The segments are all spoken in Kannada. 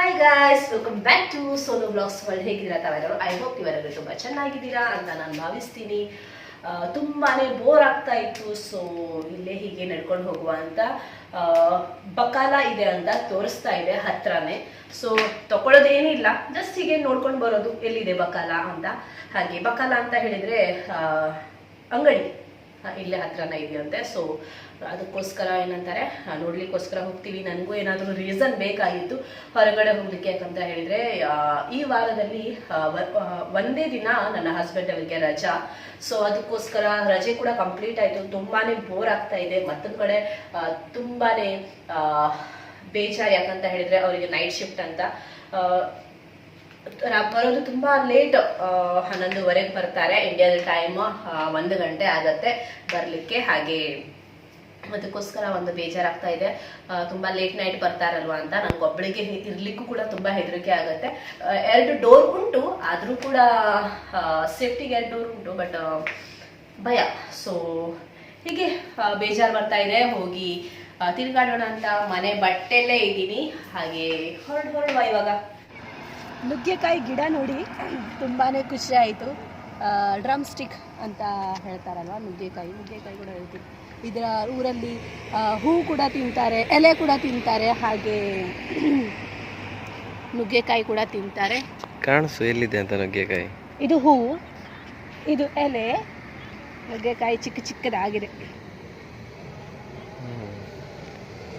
Hi guys welcome back to solo blogs world ಹೇಗಿದ್ದೀರಾ ತಾವೆಲ್ಲರೂ? ಐ ಹೋಪ್ ನೀವೆಲ್ಲರೂ ತುಂಬ ಚೆನ್ನಾಗಿದ್ದೀರಾ ಅಂತ ನಾನು ಭಾವಿಸ್ತೀನಿ. ತುಂಬಾ ಬೋರ್ ಆಗ್ತಾ ಇತ್ತು ಸೊ ಇಲ್ಲೇ ಹೀಗೆ ನಡ್ಕೊಂಡು ಹೋಗುವ ಅಂತ ಬಕಾಲ ಇದೆ ಅಂತ ತೋರಿಸ್ತಾ ಇದೆ ಹತ್ರನೇ. ಸೊ ತಗೊಳ್ಳೋದೇನಿಲ್ಲ ಜಸ್ಟ್ ಹೀಗೆ ನೋಡ್ಕೊಂಡು ಬರೋದು, ಎಲ್ಲಿದೆ ಬಕಾಲ ಅಂತ. ಹಾಗೆ ಬಕಾಲ ಅಂತ ಹೇಳಿದರೆ ಅಂಗಡಿ. ಇಲ್ಲೇ ಹತ್ರನೇ ಇದೆಯಂತೆ. ಸೊ ಅದಕ್ಕೋಸ್ಕರ ಏನಂತಾರೆ ನೋಡ್ಲಿಕ್ಕೋಸ್ಕರ ಹೋಗ್ತೀವಿ. ನನಗೂ ಏನಾದರೂ ರೀಸನ್ ಬೇಕಾಗಿತ್ತು, ಹೊರಗಡೆ ಹೋಗ್ಲಿಕ್ಕೆ ಯಾಕಂತ ಹೇಳಿದ್ರೆ ಈ ವಾರದಲ್ಲಿ ಒಂದೇ ದಿನ ನನ್ನ ಹಸ್ಬೆಂಡ್ ಅವರಿಗೆ ರಜಾ. ಸೊ ಅದಕ್ಕೋಸ್ಕರ ರಜೆ ಕೂಡ ಕಂಪ್ಲೀಟ್ ಆಯಿತು. ತುಂಬಾನೇ ಬೋರ್ ಆಗ್ತಾ ಇದೆ. ಮತ್ತೊಂದು ಕಡೆ ತುಂಬಾ ಬೇಜಾರು ಯಾಕಂತ ಹೇಳಿದ್ರೆ, ಅವರಿಗೆ ನೈಟ್ ಶಿಫ್ಟ್ ಅಂತ. ಬರೋದು ತುಂಬಾ ಲೇಟ್ ಹನ್ನೊಂದುವರೆಗೆ ಬರ್ತಾರೆ. ಇಂಡಿಯಾದ ಟೈಮ್ ಒಂದು ಗಂಟೆ ಆಗತ್ತೆ ಬರ್ಲಿಕ್ಕೆ. ಹಾಗೆ ಅದಕ್ಕೋಸ್ಕರ ಒಂದು ಬೇಜಾರಾಗ್ತಾ ಇದೆ. ತುಂಬಾ ಲೇಟ್ ನೈಟ್ ಬರ್ತಾರಲ್ವಾ ಅಂತ. ನಂಗೆ ಒಬ್ಬಳಿಗೆ ಇರ್ಲಿಕ್ಕೂ ಕೂಡ ತುಂಬಾ ಹೆದರಿಕೆ ಆಗುತ್ತೆ. ಎರಡು ಡೋರ್ ಉಂಟು, ಆದ್ರೂ ಕೂಡ ಸೇಫ್ಟಿಗೆ ಎರಡು ಡೋರ್ ಉಂಟು ಬಟ್ ಭಯ. ಸೊ ಹೀಗೆ ಬೇಜಾರು ಬರ್ತಾ ಇದೆ. ಹೋಗಿ ತಿರುಗಾಡೋಣ ಅಂತ ಮನೆ ಬಟ್ಟೆಲ್ಲೇ ಇದ್ದೀನಿ. ಹಾಗೆ ಹೊರಡು ಹೊರಡುವ ಇವಾಗ? ನುಗ್ಗೆಕಾಯಿ ಗಿಡ ನೋಡಿ ತುಂಬಾ ಖುಷಿ ಆಯಿತು. ಡ್ರಮ್ ಸ್ಟಿಕ್ ಅಂತ ಹೇಳ್ತಾರಲ್ವ ನುಗ್ಗೆಕಾಯಿ? ನುಗ್ಗೆಕಾಯಿ ಕೂಡ ಹೇಳ್ತೀವಿ ಇದರ ಊರಲ್ಲಿ ಹೂ ಕೂಡ ತಿಂತಾರೆ ಎಲೆ ಕೂಡ ತಿಂತಾರೆ ಹಾಗೆ ನುಗ್ಗೆಕಾಯಿ ಕೂಡ ತಿಂತಾರೆ. ಕಾಣಿಸು ಎಲ್ಲಿದೆ ಅಂತ ನುಗ್ಗೆಕಾಯಿ? ಇದು ಹೂವು ಇದು ಎಲೆ ನುಗ್ಗೆಕಾಯಿ ಚಿಕ್ಕ ಚಿಕ್ಕದಾಗಿದೆ.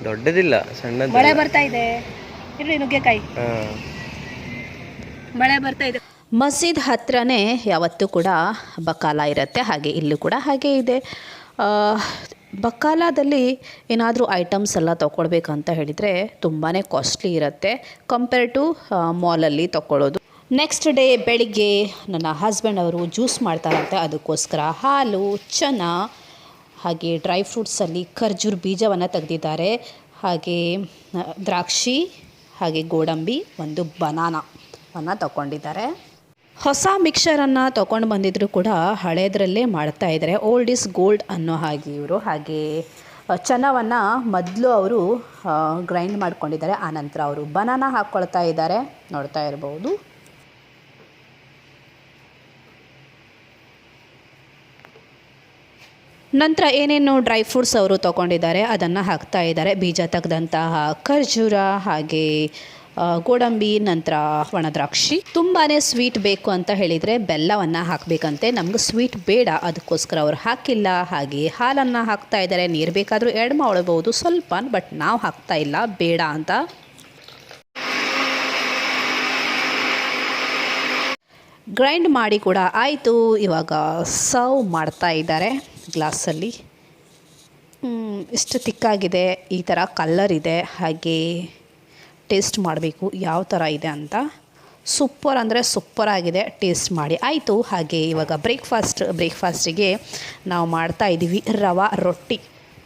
ದೊಡ್ಡದಿಲ್ಲ ಸಣ್ಣ ಮಳೆ ಬರ್ತಾ ಇದೆ. ಇರ್ರಿ ನುಗ್ಗೆಕಾಯಿ. ಹಾ. ಮಳೆ ಬರ್ತಾ ಇದೆ. ಮಸೀದ್ ಹತ್ರನೇ ಯಾವತ್ತೂ ಕೂಡ ಬಕಾಲ ಇರುತ್ತೆ. ಹಾಗೆ ಇಲ್ಲೂ ಕೂಡ ಹಾಗೆ ಇದೆ. ಬಕಾಲದಲ್ಲಿ ಏನಾದರೂ ಐಟಮ್ಸ್ ಎಲ್ಲ ತೊಗೊಳ್ಬೇಕಂತ ಹೇಳಿದರೆ ತುಂಬಾ ಕಾಸ್ಟ್ಲಿ ಇರುತ್ತೆ. ಕಂಪೇರ್ ಟು ಮಾಲಲ್ಲಿ ತೊಗೊಳ್ಳೋದು. ನೆಕ್ಸ್ಟ್ ಡೇ ಬೆಳಿಗ್ಗೆ ನನ್ನ ಹಸ್ಬೆಂಡ್ ಅವರು ಜ್ಯೂಸ್ ಮಾಡ್ತಾರಂತೆ. ಅದಕ್ಕೋಸ್ಕರ ಹಾಲು ಚೆನ್ನ ಹಾಗೆ ಡ್ರೈ ಫ್ರೂಟ್ಸಲ್ಲಿ ಖರ್ಜೂರ್ ಬೀಜವನ್ನು ತೆಗೆದಿದ್ದಾರೆ. ಹಾಗೆ ದ್ರಾಕ್ಷಿ, ಹಾಗೆ ಗೋಡಂಬಿ, ಒಂದು ಬನಾನವನ್ನು ತಗೊಂಡಿದ್ದಾರೆ. ಹೊಸ ಮಿಕ್ಸರನ್ನು ತೊಗೊಂಡು ಬಂದಿದ್ರು ಕೂಡ ಹಳೇದರಲ್ಲೇ ಮಾಡ್ತಾ ಇದ್ದಾರೆ ಓಲ್ಡ್ ಇಸ್ ಗೋಲ್ಡ್ ಅನ್ನೋ ಹಾಗೆ ಇವರು. ಹಾಗೆ ಚೆನ್ನವನ್ನು ಮೊದಲು ಅವರು ಗ್ರೈಂಡ್ ಮಾಡ್ಕೊಂಡಿದ್ದಾರೆ. ಆನಂತರ ಅವರು ಬನಾನ ಹಾಕ್ಕೊಳ್ತಾ ಇದ್ದಾರೆ ನೋಡ್ತಾ ಇರ್ಬೋದು. ನಂತರ ಏನೇನು ಡ್ರೈ ಫ್ರೂಟ್ಸ್ ಅವರು ತೊಗೊಂಡಿದ್ದಾರೆ. ಅದನ್ನು ಹಾಕ್ತಾ ಇದ್ದಾರೆ ಬೀಜ ತೆಗೆದಂತಹ ಖರ್ಜೂರ, ಹಾಗೆ ಗೋಡಂಬಿ, ನಂತರ ಒಣದ್ರಾಕ್ಷಿ ತುಂಬಾ ಸ್ವೀಟ್ ಬೇಕು ಅಂತ ಹೇಳಿದರೆ ಬೆಲ್ಲವನ್ನು ಹಾಕಬೇಕಂತೆ. ನಮ್ಗೆ ಸ್ವೀಟ್ ಬೇಡ, ಅದಕ್ಕೋಸ್ಕರ ಅವ್ರು ಹಾಕಿಲ್ಲ. ಹಾಗೆ ಹಾಲನ್ನು ಹಾಕ್ತಾ ಇದ್ದಾರೆ. ನೀರು ಬೇಕಾದರೂ ಎರಡು ಮಾಡಬಹುದು ಸ್ವಲ್ಪ ಬಟ್ ನಾವು ಹಾಕ್ತಾ ಇಲ್ಲ. ಬೇಡ ಅಂತ. ಗ್ರೈಂಡ್ ಮಾಡಿ ಕೂಡ ಆಯಿತು. ಇವಾಗ ಸರ್ವ್ ಮಾಡ್ತಾ ಇದ್ದಾರೆ ಗ್ಲಾಸಲ್ಲಿ. ಇಷ್ಟು ತಿಕ್ಕಾಗಿದೆ ಈ ಥರ ಕಲ್ಲರ್ ಇದೆ. ಹಾಗೆ ಟೇಸ್ಟ್ ಮಾಡಬೇಕು ಯಾವ ಥರ ಇದೆ ಅಂತ. ಸೂಪರ್ ಅಂದರೆ ಸೂಪರ್ ಆಗಿದೆ, ಟೇಸ್ಟ್ ಮಾಡಿ. ಆಯಿತು, ಹಾಗೆ ಇವಾಗ ಬ್ರೇಕ್ಫಾಸ್ಟ್ ಬ್ರೇಕ್ಫಾಸ್ಟಿಗೆ ನಾವು ಮಾಡ್ತಾ ಇದ್ದೀವಿ ರವಾ ರೊಟ್ಟಿ.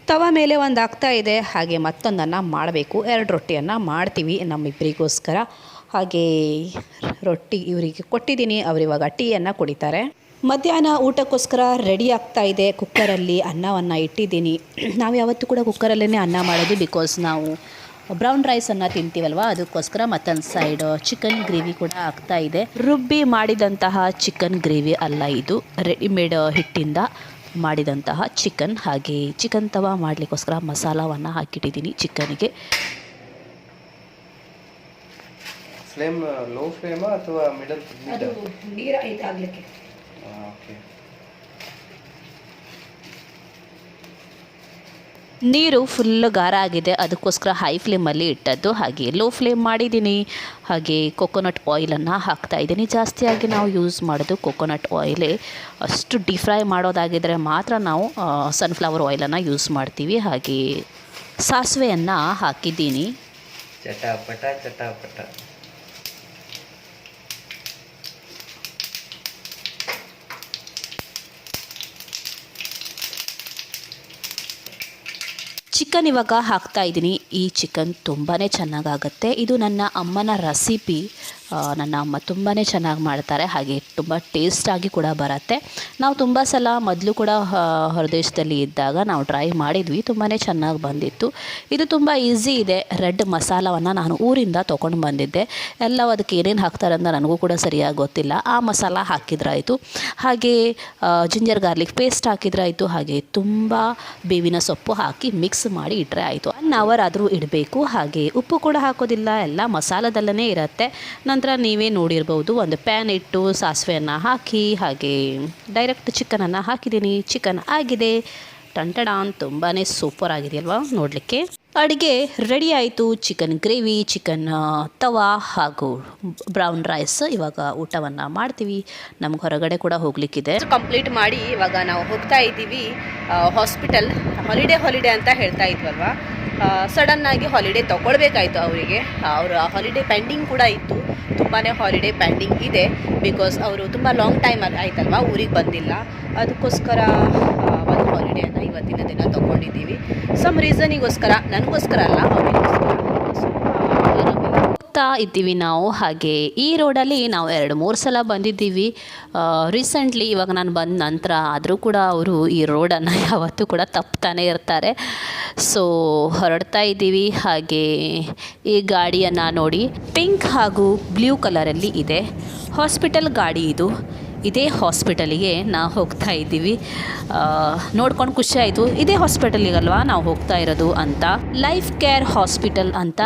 ತವ ಮೇಲೆ ಒಂದು ಆಗ್ತಾ ಇದೆ, ಹಾಗೆ ಮತ್ತೊಂದನ್ನು ಮಾಡಬೇಕು. ಎರಡು ರೊಟ್ಟಿಯನ್ನು ಮಾಡ್ತೀವಿ ನಮ್ಮಿಬ್ಬರಿಗೋಸ್ಕರ ಹಾಗೆ ರೊಟ್ಟಿ ಇವರಿಗೆ ಕೊಟ್ಟಿದ್ದೀನಿ, ಅವರು ಇವಾಗ ಟೀಯನ್ನು ಕುಡಿತಾರೆ. ಮಧ್ಯಾಹ್ನ ಊಟಕ್ಕೋಸ್ಕರ ರೆಡಿ ಆಗ್ತಾ ಇದೆ ಕುಕ್ಕರಲ್ಲಿ ಅನ್ನವನ್ನು ಇಟ್ಟಿದ್ದೀನಿ. ನಾವು ಯಾವತ್ತೂ ಕೂಡ ಕುಕ್ಕರಲ್ಲೇ ಅನ್ನ ಮಾಡೋದು ಬಿಕಾಸ್ ನಾವು ಬ್ರೌನ್ ರೈಸನ್ನು ತಿಂತೀವಲ್ವ? ಅದಕ್ಕೋಸ್ಕರ ಮತ್ತೊಂದು ಸೈಡ್ ಚಿಕನ್ ಗ್ರೇವಿ ಕೂಡ ಆಗ್ತಾ ಇದೆ. ರುಬ್ಬಿ ಮಾಡಿದಂತಹ ಚಿಕನ್ ಗ್ರೇವಿ ಅಲ್ಲ ಇದು. ರೆಡಿಮೇಡ್ ಹಿಟ್ಟಿಂದ ಮಾಡಿದಂತಹ ಚಿಕನ್ ಹಾಗೆ ಚಿಕನ್ ತವ ಮಾಡಲಿಕ್ಕೋಸ್ಕರ ಮಸಾಲವನ್ನು ಹಾಕಿಟ್ಟಿದ್ದೀನಿ ಚಿಕನ್ಗೆ ಫ್ಲೇಮ್ ಲೋ ಫ್ಲೇಮಾ ಅಥವಾ ಮಿಡಲ್ ಅದು ನೀರು ಇದಾಗಲಿಕ್ಕೆ. ಓಕೆ ನೀರು ಫುಲ್ ಗಾರ ಆಗಿದೆ. ಅದಕ್ಕೋಸ್ಕರ ಹೈ ಫ್ಲೇಮಲ್ಲಿ ಇಟ್ಟದ್ದು. ಹಾಗೆ ಲೋ ಫ್ಲೇಮ್ ಮಾಡಿದ್ದೀನಿ. ಹಾಗೆ ಕೊಕೊನಟ್ ಆಯಿಲನ್ನು ಹಾಕ್ತಾ ಇದ್ದೀನಿ. ಜಾಸ್ತಿಯಾಗಿ ನಾವು ಯೂಸ್ ಮಾಡೋದು ಕೊಕೊನಟ್ ಆಯಿಲೇ ಅಷ್ಟು ಡೀಪ್ ಫ್ರೈ ಮಾಡೋದಾಗಿದ್ದರೆ ಮಾತ್ರ ನಾವು ಸನ್ಫ್ಲವರ್ ಆಯಿಲನ್ನು ಯೂಸ್ ಮಾಡ್ತೀವಿ. ಹಾಗೆ ಸಾಸಿವೆಯನ್ನು ಹಾಕಿದ್ದೀನಿ. ಚಟಾಪಟ ಚಟಾಪಟ. ಚಿಕನ್ ಇವಾಗ ಹಾಕ್ತಾ ಇದ್ದೀನಿ. ಈ ಚಿಕನ್ ತುಂಬಾ ಚೆನ್ನಾಗಾಗುತ್ತೆ. ಇದು ನನ್ನ ಅಮ್ಮನ ರೆಸಿಪಿ ನನ್ನ ಅಮ್ಮ ತುಂಬಾ ಚೆನ್ನಾಗಿ ಮಾಡ್ತಾರೆ, ಹಾಗೆ ತುಂಬ ಟೇಸ್ಟಾಗಿ ಕೂಡ ಬರುತ್ತೆ. ನಾವು ತುಂಬ ಸಲ ಮೊದಲು ಕೂಡ ಹೊರದೇಶದಲ್ಲಿ ಇದ್ದಾಗ ನಾವು ಟ್ರೈ ಮಾಡಿದ್ವಿ ತುಂಬಾ ಚೆನ್ನಾಗಿ ಬಂದಿತ್ತು. ಇದು ತುಂಬ ಈಸಿ ಇದೆ ರೆಡ್ ಮಸಾಲವನ್ನು ನಾನು ಊರಿಂದ ತೊಗೊಂಡು ಬಂದಿದ್ದೆ. ಎಲ್ಲ ಅದಕ್ಕೆ ಏನೇನು ಹಾಕ್ತಾರೆ ಅಂತ ನನಗೂ ಕೂಡ ಸರಿಯಾಗಿ ಗೊತ್ತಿಲ್ಲ. ಆ ಮಸಾಲ ಹಾಕಿದ್ರಾಯಿತು. ಹಾಗೆ ಜಿಂಜರ್ ಗಾರ್ಲಿಕ್ ಪೇಸ್ಟ್ ಹಾಕಿದ್ರಾಯಿತು. ಹಾಗೆ ತುಂಬ ಬೇವಿನ ಸೊಪ್ಪು ಹಾಕಿ ಮಿಕ್ಸ್ ಮಾಡಿ ಇಟ್ಟರೆ ಆಯಿತು. ಒನ್ ಅವರ್ ಆದರೂ ಇಡಬೇಕು. ಹಾಗೆ ಉಪ್ಪು ಕೂಡ ಹಾಕೋದಿಲ್ಲ, ಎಲ್ಲ ಮಸಾಲದಲ್ಲೇ ಇರುತ್ತೆ. ನಂತರ ನೀವೇ ನೋಡಿರ್ಬೋದು ಒಂದು ಪ್ಯಾನ್ ಇಟ್ಟು ಸಾಸಿವೆಯನ್ನು ಹಾಕಿ, ಹಾಗೆ ಡೈರೆಕ್ಟ್ ಚಿಕನನ್ನು ಹಾಕಿದ್ದೀನಿ. ಚಿಕನ್ ಆಗಿದೆ. ಟಂಟಡಾನ್ ತುಂಬಾ ಸೂಪರ್ ಆಗಿದೆಯಲ್ವಾ ನೋಡಲಿಕ್ಕೆ. ಅಡುಗೆ ರೆಡಿ ಆಯಿತು. ಚಿಕನ್ ಗ್ರೇವಿ ಚಿಕನ್ ತವಾ ಹಾಗೂ ಬ್ರೌನ್ ರೈಸ್ ಇವಾಗ ಊಟವನ್ನು ಮಾಡ್ತೀವಿ. ನಮ್ಗೆ ಹೊರಗಡೆ ಕೂಡ ಹೋಗ್ಲಿಕ್ಕಿದೆ. ಕಂಪ್ಲೀಟ್ ಮಾಡಿ ಇವಾಗ ನಾವು ಹೋಗ್ತಾ ಇದ್ದೀವಿ. ಹಾಸ್ಪಿಟಲ್ ಹಾಲಿಡೇ ಹಾಲಿಡೇ ಅಂತ ಹೇಳ್ತಾ ಇದ್ವಲ್ವಾ? ಸಡನ್ನಾಗಿ ಹಾಲಿಡೇ ತಗೊಳ್ಬೇಕಾಯ್ತು ಅವರಿಗೆ. ಅವರ ಹಾಲಿಡೇ ಪೆಂಡಿಂಗ್ ಕೂಡ ಇತ್ತು. ತುಂಬಾ ಹಾಲಿಡೇ ಪ್ಯಾಂಡಿಂಗ್ ಇದೆ ಬಿಕಾಸ್ ಅವರು ತುಂಬ ಲಾಂಗ್ ಟೈಮ್ ಆಯ್ತಲ್ವಾ? ಊರಿಗೆ ಬಂದಿಲ್ಲ. ಅದಕ್ಕೋಸ್ಕರ ಒಂದು ಹಾಲಿಡೇನ ಇವತ್ತಿನ ದಿನ ತಗೊಂಡಿದ್ದೀವಿ. ಸಮ್ ರೀಸನಿಗೋಸ್ಕರ ನನಗೋಸ್ಕರ ಅಲ್ಲ, ಅವರಿಗೋಸ್ಕರ. ಹೋಗ್ತಾ ಇದ್ದೀವಿ ನಾವು. ಹಾಗೆ ಈ ರೋಡಲ್ಲಿ ನಾವು ಎರಡು ಮೂರು ಸಲ ಬಂದಿದ್ದೀವಿ. ರೀಸೆಂಟ್ಲಿ ಇವಾಗ ನಾನು ಬಂದ ನಂತರ ಆದರೂ ಕೂಡ ಅವರು ಈ ರೋಡನ್ನು ಯಾವತ್ತೂ ಕೂಡ ತಪ್ತಾನೆ ಇರ್ತಾರೆ. ಸೊ ಹೊರಡ್ತಾ ಇದ್ದೀವಿ. ಹಾಗೆ ಈ ಗಾಡಿಯನ್ನು ನೋಡಿ, ಪಿಂಕ್ ಹಾಗೂ ಬ್ಲೂ ಕಲರಲ್ಲಿ ಇದೆ. ಹಾಸ್ಪಿಟಲ್ ಗಾಡಿ ಇದು. ಇದೇ ಹಾಸ್ಪಿಟಲಿಗೆ ನಾವು ಹೋಗ್ತಾ ಇದ್ದೀವಿ. ನೋಡ್ಕೊಂಡು ಖುಷಿ ಆಯಿತು. ಇದೇ ಹಾಸ್ಪಿಟಲಿಗಲ್ವಾ ನಾವು ಹೋಗ್ತಾ ಇರೋದು ಅಂತ. ಲೈಫ್ ಕೇರ್ ಹಾಸ್ಪಿಟಲ್ ಅಂತ.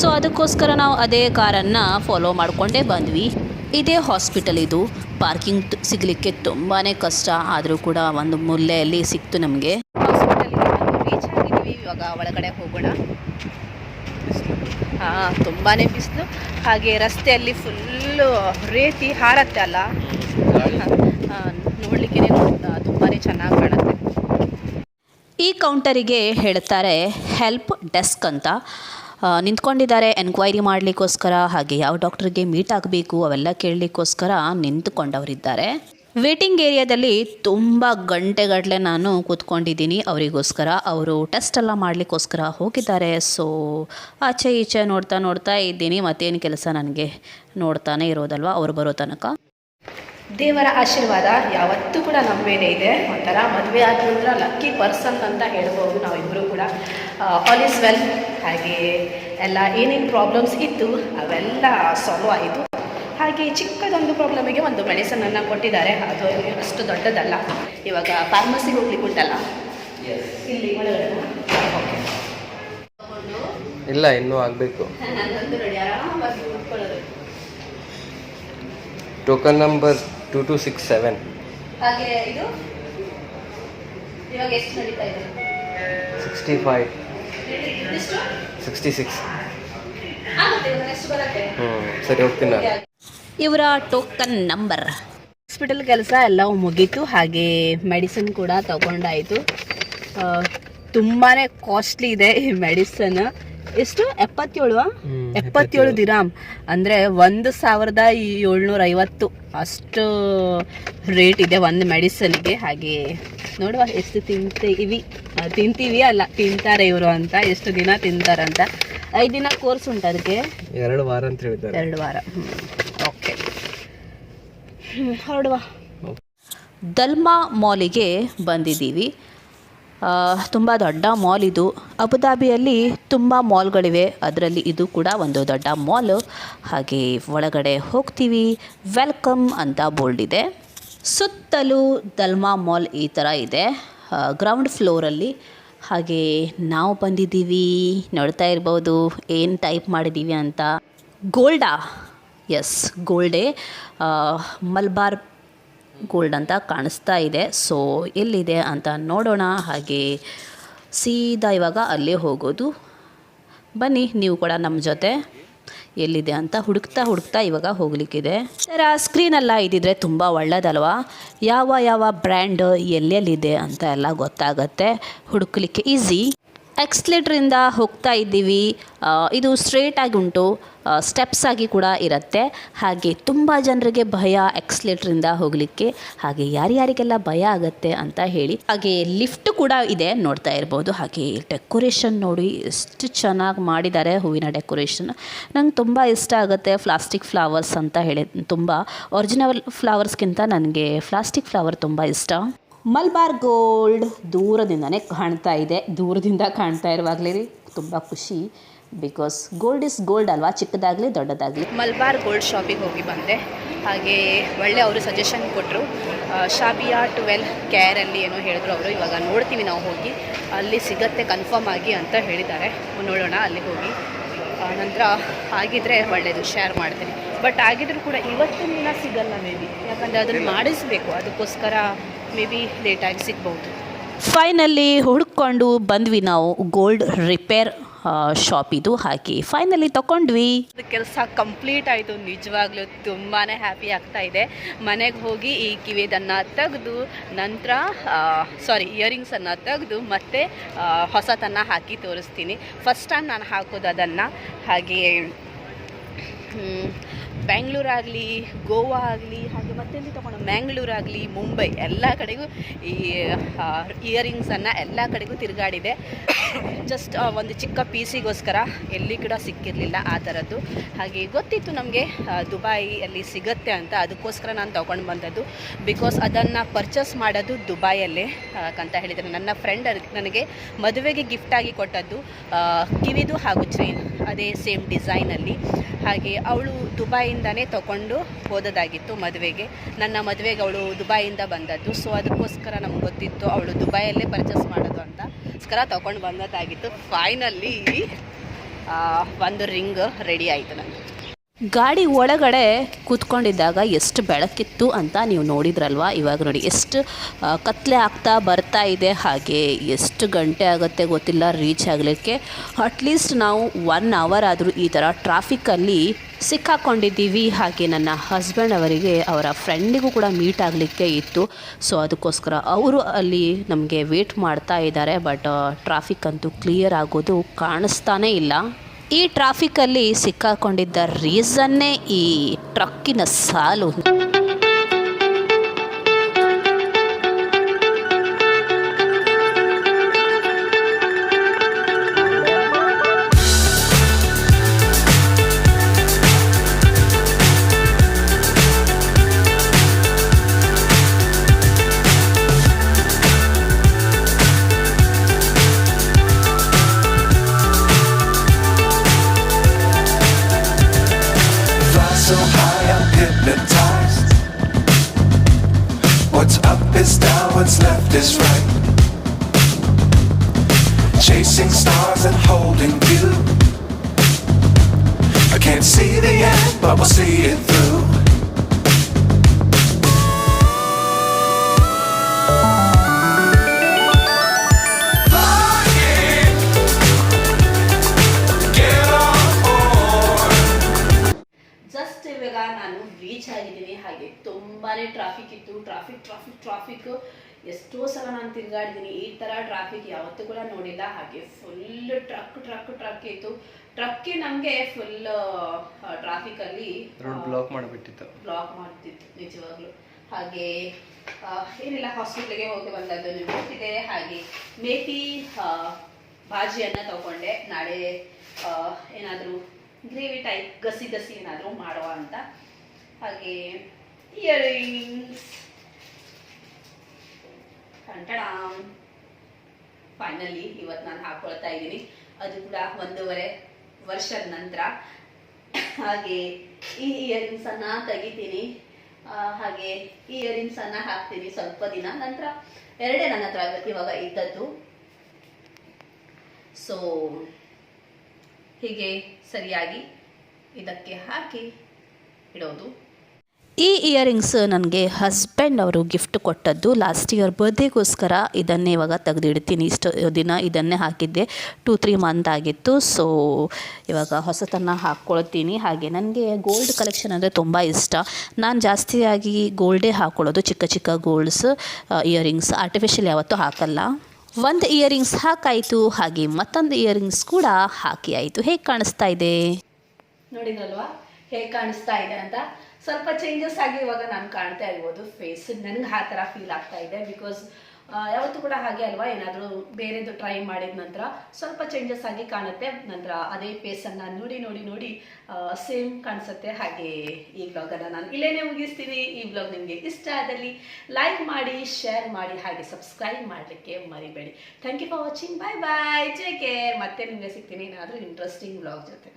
ಸೊ ಅದಕ್ಕೋಸ್ಕರ ನಾವು ಅದೇ ಕಾರನ್ನು ಫಾಲೋ ಮಾಡಿಕೊಂಡೇ ಬಂದ್ವಿ. ಇದೇ ಹಾಸ್ಪಿಟಲ್ ಇದು. ಪಾರ್ಕಿಂಗ್ ಸಿಗಲಿಕ್ಕೆ ತುಂಬಾ ಕಷ್ಟ. ಆದರೂ ಕೂಡ ಒಂದು ಮೂಲೆಯಲ್ಲಿ ಸಿಕ್ತು ನಮಗೆ. ಇವಾಗ ಒಳಗಡೆ ಹೋಗೋಣ. ಹಾಂ ತುಂಬಾ ಬಿಸಿಲು. ಹಾಗೆ ರಸ್ತೆಯಲ್ಲಿ ಫುಲ್ಲು ರೇತಿ ಹಾರತ್ತೆ ಅಲ್ಲ. ನೋಡಲಿಕ್ಕೆ ತುಂಬಾ ಚೆನ್ನಾಗಿ ಕಾಣುತ್ತೆ. ಈ ಕೌಂಟರಿಗೆ ಹೇಳ್ತಾರೆ ಹೆಲ್ಪ್ ಡೆಸ್ಕ್ ಅಂತ. ನಿಂತ್ಕೊಂಡಿದ್ದಾರೆ, ಎನ್ಕ್ವೈರಿ ಮಾಡಲಿಕ್ಕೋಸ್ಕರ, ಹಾಗೆ ಯಾವ ಡಾಕ್ಟ್ರಿಗೆ ಮೀಟ್ ಆಗಬೇಕು, ಅವೆಲ್ಲ ಕೇಳಲಿಕ್ಕೋಸ್ಕರ ನಿಂತುಕೊಂಡವರಿದ್ದಾರೆ. ವೇಟಿಂಗ್ ಏರಿಯಾದಲ್ಲಿ ತುಂಬ ಗಂಟೆಗಟ್ಟಲೆ ನಾನು ಕೂತ್ಕೊಂಡಿದ್ದೀನಿ. ಅವರಿಗೋಸ್ಕರ, ಅವರು ಟೆಸ್ಟ್ ಎಲ್ಲ ಮಾಡಲಿಕ್ಕೋಸ್ಕರ ಹೋಗಿದ್ದಾರೆ. ಸೊ, ಆಚೆ ಈಚೆ ನೋಡ್ತಾ ನೋಡ್ತಾ ಇದ್ದೀನಿ. ಮತ್ತೇನು ಕೆಲಸ ನನಗೆ ನೋಡ್ತಾನೆ ಇರೋದಲ್ವ, ಅವರು ಬರೋ ತನಕ. ದೇವರ ಆಶೀರ್ವಾದ ಯಾವತ್ತೂ ಕೂಡ ನಮ್ಮ ಮೇಲೆ ಇದೆ. ಒಂಥರ ಮದುವೆ ಆದ ನಂತರ ಲಕ್ಕಿ ಪರ್ಸನ್ ಅಂತ ಹೇಳ್ಬೋದು ನಾವಿಬ್ಬರೂ ಕೂಡ. ಆಲ್ ಈಸ್ ವೆಲ್ ಹಾಗೆ ಎಲ್ಲ ಏನೇನು ಪ್ರಾಬ್ಲಮ್ಸ್ ಇತ್ತು ಅವೆಲ್ಲ ಸಾಲ್ವ್ ಆಯಿತು. ಹಾಗೆ ಚಿಕ್ಕದೊಂದು ಪ್ರಾಬ್ಲಮಿಗೆ ಒಂದು ಮೆಡಿಸನನ್ನು ಕೊಟ್ಟಿದ್ದಾರೆ. ಅದು ಅಷ್ಟು ದೊಡ್ಡದಲ್ಲ. ಇವಾಗ ಫಾರ್ಮಸಿಗೆ ಹೋಗ್ಲಿಕ್ಕೆ ಉಂಟಲ್ಲ? ಇಲ್ಲಿ ಇಲ್ಲ ಇನ್ನೂ ಆಗಬೇಕು. Token number two two six seven ಹಾಗೆ ಇದು? ಇವಾಗ ಎಷ್ಟು ನಡೀತಾ ಇದೆ? ಸಿಕ್ಸ್ಟಿ ಫೈವ್ ಎಷ್ಟು ಸಿಕ್ಸ್ಟಿ ಸಿಕ್ಸ್ ಆಗುತ್ತೆ ಇವಾಗ ಎಷ್ಟು ಬರುತ್ತೆ. ಹ್ಞೂ ಸರಿ ಹೋಗ್ತೀನಿ ನಾನು. ಇವರ ಟೋಕನ್ ನಂಬರ್ ಹಾಸ್ಪಿಟಲ್ ಕೆಲಸ ಎಲ್ಲ ಮುಗೀತು ಹಾಗೆ ಮೆಡಿಸಿನ್ ಕೂಡ ತಗೊಂಡಾಯ್ತು. ತುಂಬಾ ಕಾಸ್ಟ್ಲಿ ಇದೆ ಈ ಮೆಡಿಸನ್ ಎಷ್ಟು? ಎಪ್ಪತ್ತೇಳು ಎಪ್ಪತ್ತೇಳು ದಿರಾಮ್. ಅಂದ್ರೆ ಒಂದು ಸಾವಿರದ ಏಳ್ನೂರ ಐವತ್ತು ಅಷ್ಟು ರೇಟ್ ಇದೆ ಒಂದು ಮೆಡಿಸನ್ಗೆ. ಹಾಗೆ ನೋಡುವ ಎಷ್ಟು ತಿಂತೀವಿ. ತಿಂತೀವಿ ಅಲ್ಲ ತಿಂತಾರೆ ಇವರು ಅಂತ ಎಷ್ಟು ದಿನ ತಿಂತಾರಂತ ಐದು ದಿನ ಕೋರ್ಸ್ ಉಂಟು ಅದಕ್ಕೆ ಎರಡು ವಾರ ಅಂತ ಹೇಳಿದ್ದಾರೆ. ಎರಡು ವಾರ. ಓಕೆ. ಹೊರಡುವ ದಲ್ಮಾ ಮಾಲಿಗೆ ಬಂದಿದ್ದೀವಿ. ತುಂಬ ದೊಡ್ಡ ಮಾಲ್ ಇದು. ಅಬುದಾಬಿಯಲ್ಲಿ ತುಂಬ ಮಾಲ್ಗಳಿವೆ. ಅದರಲ್ಲಿ ಇದು ಕೂಡ ಒಂದು ದೊಡ್ಡ ಮಾಲ್. ಹಾಗೆ ಒಳಗಡೆ ಹೋಗ್ತೀವಿ. ವೆಲ್ಕಮ್ ಅಂತ ಬೋರ್ಡ್ ಇದೆ. ಸುತ್ತಲೂ ದಲ್ಮಾ ಮಾಲ್ ಈ ಥರ ಇದೆ. ಗ್ರೌಂಡ್ ಫ್ಲೋರಲ್ಲಿ. ಹಾಗೆ ನಾವು ಬಂದಿದ್ದೀವಿ. ನೋಡ್ತಾ ಇರ್ಬೋದು. ಏನು ಟೈಪ್ ಮಾಡಿದ್ದೀವಿ ಅಂತ. ಗೋಲ್ಡಾ? ಎಸ್, ಗೋಲ್ಡೇ. ಮಲ್ಬಾರ್ ಗೋಲ್ಡ್ ಅಂತ ಕಾಣಿಸ್ತಾ ಇದೆ. ಸೊ ಎಲ್ಲಿದೆ ಅಂತ ನೋಡೋಣ. ಹಾಗೆ ಸೀದಾ ಇವಾಗ ಅಲ್ಲೇ ಹೋಗೋದು. ಬನ್ನಿ, ನೀವು ಕೂಡ ನಮ್ಮ ಜೊತೆ ಎಲ್ಲಿದೆ ಅಂತ ಹುಡುಕ್ತಾ ಹುಡುಕ್ತಾ ಇವಾಗ ಹೋಗ್ಲಿಕ್ಕಿದೆ. ಸರ ಸ್ಕ್ರೀನೆಲ್ಲ ಇದ್ದಿದ್ರೆ ತುಂಬ ಒಳ್ಳೇದಲ್ವಾ? ಯಾವ ಯಾವ ಬ್ರ್ಯಾಂಡ್ ಎಲ್ಲೆಲ್ಲಿದೆ ಅಂತ ಎಲ್ಲ ಗೊತ್ತಾಗತ್ತೆ. ಹುಡುಕ್ಲಿಕ್ಕೆ ಈಸಿ ಎಕ್ಸ್ಲೇಟ್ರಿಂದ ಹೋಗ್ತಾ ಇದ್ದೀವಿ. ಇದು ಸ್ಟ್ರೇಟ್ ಆಗಿ ಉಂಟು. ಸ್ಟೆಪ್ಸ್ ಆಗಿ ಕೂಡ ಇರುತ್ತೆ. ಹಾಗೆ ತುಂಬ ಜನರಿಗೆ ಭಯ ಎಕ್ಸ್ಲೇಟ್ರಿಂದ ಹೋಗಲಿಕ್ಕೆ. ಹಾಗೆ ಯಾರ್ಯಾರಿಗೆಲ್ಲ ಭಯ ಆಗುತ್ತೆ ಅಂತ ಹೇಳಿ. ಹಾಗೆ ಲಿಫ್ಟ್ ಕೂಡ ಇದೆ ನೋಡ್ತಾ ಇರ್ಬೋದು. ಹಾಗೆ ಡೆಕೋರೇಷನ್ ನೋಡಿ ಎಷ್ಟು ಚೆನ್ನಾಗಿ ಮಾಡಿದ್ದಾರೆ ಹೂವಿನ ಡೆಕೋರೇಷನ್ ನಂಗೆ ತುಂಬ ಇಷ್ಟ ಆಗುತ್ತೆ ಪ್ಲಾಸ್ಟಿಕ್ ಫ್ಲವರ್ಸ್ ಅಂತ ಹೇಳಿ. ತುಂಬ ಒರಿಜಿನಲ್ ಫ್ಲವರ್ಸ್ಗಿಂತ ನನಗೆ ಪ್ಲಾಸ್ಟಿಕ್ ಫ್ಲವರ್ ತುಂಬ ಇಷ್ಟ. ಮಲ್ಬಾರ್ ಗೋಲ್ಡ್ ದೂರದಿಂದನೇ ಕಾಣ್ತಾ ಇದೆ. ದೂರದಿಂದ ಕಾಣ್ತಾ ಇರುವಾಗಲೇ ತುಂಬ ಖುಷಿ. ಬಿಕಾಸ್ ಗೋಲ್ಡ್ ಇಸ್ ಗೋಲ್ಡ್ ಅಲ್ವಾ? ಚಿಕ್ಕದಾಗಲಿ ದೊಡ್ಡದಾಗಲಿ. ಮಲ್ಬಾರ್ ಗೋಲ್ಡ್ ಶಾಪಿಗೆ ಹೋಗಿ ಬಂದೆ. ಹಾಗೆ ಒಳ್ಳೆ ಅವರು ಸಜೆಷನ್ ಕೊಟ್ಟರು ಶಾಬಿಯಾ ಟ್ವೆಲ್ ಕೇರಲ್ಲಿ ಏನೋ ಹೇಳಿದ್ರು ಅವರು. ಇವಾಗ ನೋಡ್ತೀವಿ ನಾವು ಹೋಗಿ. ಅಲ್ಲಿ ಸಿಗತ್ತೆ ಕನ್ಫರ್ಮ್ ಆಗಿ ಅಂತ ಹೇಳಿದ್ದಾರೆ. ನೋಡೋಣ ಅಲ್ಲಿ ಹೋಗಿ. ನಂತರ ಆಗಿದ್ರೆ ಒಳ್ಳೆಯದು ಶೇರ್ ಮಾಡ್ತೀನಿ. ಬಟ್ ಆಗಿದ್ರು ಕೂಡ ಇವತ್ತಿನ ದಿನ ಸಿಗಲ್ಲ ಮೇ ಬಿ ಯಾಕಂದರೆ ಅದನ್ನು ಮಾಡಿಸ್ಬೇಕು. ಅದಕ್ಕೋಸ್ಕರ ಮೇ ಬಿ ಲೇಟಾಗಿ ಸಿಗ್ಬೋದು ಫೈನಲಿ ಹುಡುಕೊಂಡು ಬಂದ್ವಿ ನಾವು ಗೋಲ್ಡ್ ರಿಪೇರ್ ಶಾಪ್ ಇದು ಹಾಕಿ. ಫೈನಲಿ ತಗೊಂಡ್ವಿ ಕೆಲಸ ಕಂಪ್ಲೀಟ್ ಆಯಿತು ನಿಜವಾಗ್ಲೂ ತುಂಬಾ ಹ್ಯಾಪಿ ಆಗ್ತಾ ಇದೆ. ಮನೆಗೆ ಹೋಗಿ ಈ ಕಿವಿದನ್ನು ತೆಗೆದು ನಂತರ ಸಾರಿ ಇಯರಿಂಗ್ಸನ್ನು ತೆಗೆದು ಮತ್ತೆ ಹೊಸತನ್ನು ಹಾಕಿ ತೋರಿಸ್ತೀನಿ. ಫಸ್ಟ್ ಟೈಮ್ ನಾನು ಹಾಕೋದು ಅದನ್ನು. ಹಾಗೆ ಬೆಂಗಳೂರಾಗಲಿ ಗೋವಾ ಆಗಲಿ, ಹಾಗೆ ಮತ್ತೆಲ್ಲಿ ತೊಗೊಂಡು ಮ್ಯಾಂಗ್ಳೂರಾಗಲಿ ಮುಂಬೈ ಎಲ್ಲ ಕಡೆಗೂ ಈ ಇಯರಿಂಗ್ಸನ್ನು ಎಲ್ಲ ಕಡೆಗೂ ತಿರುಗಾಡಿದೆ. ಜಸ್ಟ್ ಒಂದು ಚಿಕ್ಕ ಪೀಸಿಗೋಸ್ಕರ ಎಲ್ಲಿ ಕೂಡ ಸಿಕ್ಕಿರಲಿಲ್ಲ ಆ ಥರದ್ದು. ಹಾಗೆ ಗೊತ್ತಿತ್ತು ನಮಗೆ ದುಬೈಯಲ್ಲಿ ಸಿಗುತ್ತೆ ಅಂತ. ಅದಕ್ಕೋಸ್ಕರ ನಾನು ತೊಗೊಂಡು ಬಂದದ್ದು. ಬಿಕಾಸ್ ಅದನ್ನು ಪರ್ಚೇಸ್ ಮಾಡೋದು ದುಬೈಯಲ್ಲೇ ಅಂತ ಹೇಳಿದರೆ. ನನ್ನ ಫ್ರೆಂಡ್ ನನಗೆ ಮದುವೆಗೆ ಗಿಫ್ಟಾಗಿ ಕೊಟ್ಟದ್ದು ಕಿವಿದು ಹಾಗೂ ಚೈನ್ ಅದೇ ಸೇಮ್ ಡಿಸೈನಲ್ಲಿ ಹಾಗೆ ಅವಳು ದುಬಾಯಿಂದನೇ ತಗೊಂಡು ಹೋದದಾಗಿತ್ತು ಮದುವೆಗೆ. ನನ್ನ ಮದುವೆಗೆ ಅವಳು ದುಬೈಯಿಂದ ಬಂದದ್ದು. ಸೊ ಅದಕ್ಕೋಸ್ಕರ ನಮ್ಗೆ ಗೊತ್ತಿತ್ತು ಅವಳು ದುಬೈಯಲ್ಲೇ ಪರ್ಚೇಸ್ ಮಾಡೋದು ಅಂತ. ಸ್ಕರ ತೊಗೊಂಡು ಬಂದದ್ದಾಗಿತ್ತು. ಫೈನಲ್ಲಿ ಒಂದು ರಿಂಗ್ ರೆಡಿ ಆಯಿತು ನನಗೆ ಗಾಡಿ ಒಳಗಡೆ ಕೂತ್ಕೊಂಡಿದ್ದಾಗ ಎಷ್ಟು ಬೆಳಕಿತ್ತು ಅಂತ ನೀವು ನೋಡಿದ್ರಲ್ವಾ? ಇವಾಗ ನೋಡಿ, ಎಷ್ಟು ಕತ್ಲೆ ಆಗ್ತಾ ಬರ್ತಾ ಇದೆ ಹಾಗೆ ಎಷ್ಟು ಗಂಟೆ ಆಗುತ್ತೆ ಗೊತ್ತಿಲ್ಲ, ರೀಚ್ ಆಗಲಿಕ್ಕೆ. ಅಟ್ಲೀಸ್ಟ್ ನಾವು ಒನ್ ಅವರ್ ಆದರೂ ಈ ಥರ ಟ್ರಾಫಿಕ್ಕಲ್ಲಿ ಸಿಕ್ಕಾಕೊಂಡಿದ್ದೀವಿ. ಹಾಗೆ ನನ್ನ ಹಸ್ಬೆಂಡ್ ಅವರಿಗೆ, ಅವರ ಫ್ರೆಂಡಿಗೂ ಕೂಡ ಮೀಟ್ ಆಗಲಿಕ್ಕೆ ಇತ್ತು. ಸೊ ಅದಕ್ಕೋಸ್ಕರ ಅವರು ಅಲ್ಲಿ ನಮಗೆ ವೇಟ್ ಮಾಡ್ತಾ ಇದ್ದಾರೆ ಬಟ್ ಟ್ರಾಫಿಕ್ ಅಂತೂ ಕ್ಲಿಯರ್ ಆಗೋದು ಕಾಣಿಸ್ತಾನೇ ಇಲ್ಲ. ಈ ಟ್ರಾಫಿಕ್ ಅಲ್ಲಿ ಸಿಕ್ಕಾಕೊಂಡಿದ್ದ ರೀಸನ್ನೇ ಈ ಟ್ರಕ್ಕಿನ ಸಾಲು. Chasing stars and holding you. I can't see the end, but we'll see it through. Flying, get on board. Just ಇವಾಗ ನಾನು ರೀಚ್ ಆಗಿದ್ದೀನಿ ಹಾಗೆ ತುಂಬಾನೇ ಟ್ರಾಫಿಕ್ ಇತ್ತು ಟ್ರಾಫಿಕ್ ಟ್ರಾಫಿಕ್ ಟ್ರಾಫಿಕ್ ಎಷ್ಟೋ ಸಲ ನಾನು ತಿರುಗಾಡಿದ್ದೀನಿ ಈ ಥರ ಟ್ರಾಫಿಕ್ ಯಾವತ್ತೂ ಕೂಡ ನೋಡಿಲ್ಲ. ಹಾಗೆ ಫುಲ್ ಟ್ರಕ್ ಟ್ರಕ್ ಟ್ರಕ್ ಇತ್ತು. ಟ್ರಕ್ಗೆ ನಮಗೆ ಫುಲ್ ಟ್ರಾಫಿಕಲ್ಲಿ ರೋಡ್ ಬ್ಲಾಕ್ ಮಾಡಿಬಿಟ್ಟಿತ್ತು. ಬ್ಲಾಕ್ ಮಾಡ್ತಿತ್ತು ನಿಜವಾಗ್ಲೂ. ಹಾಗೆ ಏನಿಲ್ಲ ಹಾಸ್ಪಿಟ್ಲಿಗೆ ಹೋಗಿ ಬಂದದ್ದು ನಿಮ್ಗೆ ಗೊತ್ತಿದೆ ಹಾಗೆ ಮೇತಿ ಭಾಜಿಯನ್ನು ತಗೊಂಡೆ. ನಾಳೆ ಏನಾದರೂ ಗ್ರೇವಿ ಟೈಪ್ ಗಸಿ ಗಸಿ ಏನಾದರೂ ಮಾಡುವ ಅಂತ. ಹಾಗೆ ಇಯರಿಂಗ್ಸ್ ಕಂಟಡಾಮ್ ಫೈನಲಿ ಇವತ್ತು ನಾನು ಹಾಕೊಳ್ತಾ ಇದ್ದೀನಿ. ಅದು ಕೂಡ ಒಂದೂವರೆ ವರ್ಷದ ನಂತರ. ಹಾಗೆ ಈ ಇಯರಿಂಗ್ಸ್ ಅನ್ನ ತೆಗಿತೀನಿ. ಹಾಗೆ ಈ ಇಯರಿಂಗ್ಸ್ ಅನ್ನ ಹಾಕ್ತೀನಿ ಸ್ವಲ್ಪ ದಿನ ನಂತರ. ಎರಡೇ ನನ್ನ ಹತ್ರ ಇವಾಗ ಇದ್ದದ್ದು. ಸೊ ಹೀಗೆ ಸರಿಯಾಗಿ ಇದಕ್ಕೆ ಹಾಕಿ ಇಡೋದು. ಈ ಇಯರಿಂಗ್ಸ್ ನನಗೆ ಹಸ್ಬೆಂಡ್ ಅವರು ಗಿಫ್ಟ್ ಕೊಟ್ಟದ್ದು ಲಾಸ್ಟ್ ಇಯರ್ ಬರ್ಡೇಗೋಸ್ಕರ ಇದನ್ನೇ ಇವಾಗ ತೆಗೆದಿಡ್ತೀನಿ. ಇಷ್ಟು ದಿನ ಇದನ್ನೇ ಹಾಕಿದ್ದೆ. ಟೂ ತ್ರೀ ಮಂತ್ ಆಗಿತ್ತು. ಸೊ ಇವಾಗ ಹೊಸತನ್ನು ಹಾಕ್ಕೊಳ್ತೀನಿ. ಹಾಗೆ ನನಗೆ ಗೋಲ್ಡ್ ಕಲೆಕ್ಷನ್ ಅಂದರೆ ತುಂಬ ಇಷ್ಟ. ನಾನು ಜಾಸ್ತಿಯಾಗಿ ಗೋಲ್ಡೇ ಹಾಕ್ಕೊಳ್ಳೋದು ಚಿಕ್ಕ ಚಿಕ್ಕ ಗೋಲ್ಡ್ಸ್ ಇಯರಿಂಗ್ಸ್ ಆರ್ಟಿಫಿಷಿಯಲ್ ಯಾವತ್ತೂ ಹಾಕಲ್ಲ. ಒಂದು ಇಯರಿಂಗ್ಸ್ ಹಾಕಾಯಿತು. ಹಾಗೆ ಮತ್ತೊಂದು ಇಯರಿಂಗ್ಸ್ ಕೂಡ ಹಾಕಿ ಆಯಿತು. ಹೇಗೆ ಕಾಣಿಸ್ತಾ ಇದೆ? ನೋಡಿದ್ರಲ್ವಾ? ಹೇಗೆ ಕಾಣಿಸ್ತಾ ಇದೆ ಅಂತ. ಸ್ವಲ್ಪ ಚೇಂಜಸ್ ಆಗಿ ಇವಾಗ ನಾನು ಕಾಣ್ತಾ ಇರ್ಬೋದು ಫೇಸ್ ನನಗೆ ಆ ಥರ ಫೀಲ್ ಆಗ್ತಾ ಇದೆ ಬಿಕಾಸ್ ಯಾವತ್ತೂ ಕೂಡ ಹಾಗೆ ಅಲ್ವಾ? ಏನಾದರೂ ಬೇರೆದು ಟ್ರೈ ಮಾಡಿದ ನಂತರ ಸ್ವಲ್ಪ ಚೇಂಜಸ್ ಆಗಿ ಕಾಣುತ್ತೆ. ನಂತರ ಅದೇ ಫೇಸನ್ನು ನೋಡಿ ನೋಡಿ ನೋಡಿ ಸೇಮ್ ಕಾಣಿಸುತ್ತೆ. ಹಾಗೆ ಈ ಬ್ಲಾಗನ್ನು ನಾನು ಇಲ್ಲೇನೆ ಮುಗಿಸ್ತೀನಿ. ಈ ಬ್ಲಾಗ್ ನಿಮಗೆ ಇಷ್ಟ ಆದಲ್ಲಿ ಲೈಕ್ ಮಾಡಿ ಶೇರ್ ಮಾಡಿ, ಹಾಗೆ ಸಬ್ಸ್ಕ್ರೈಬ್ ಮಾಡಲಿಕ್ಕೆ ಮರಿಬೇಡಿ. Thank you for watching bye bye J care ಮತ್ತೆ ನಿಮಗೆ ಸಿಗ್ತೀನಿ ಏನಾದರೂ ಇಂಟ್ರೆಸ್ಟಿಂಗ್ ಬ್ಲಾಗ್ ಜೊತೆ.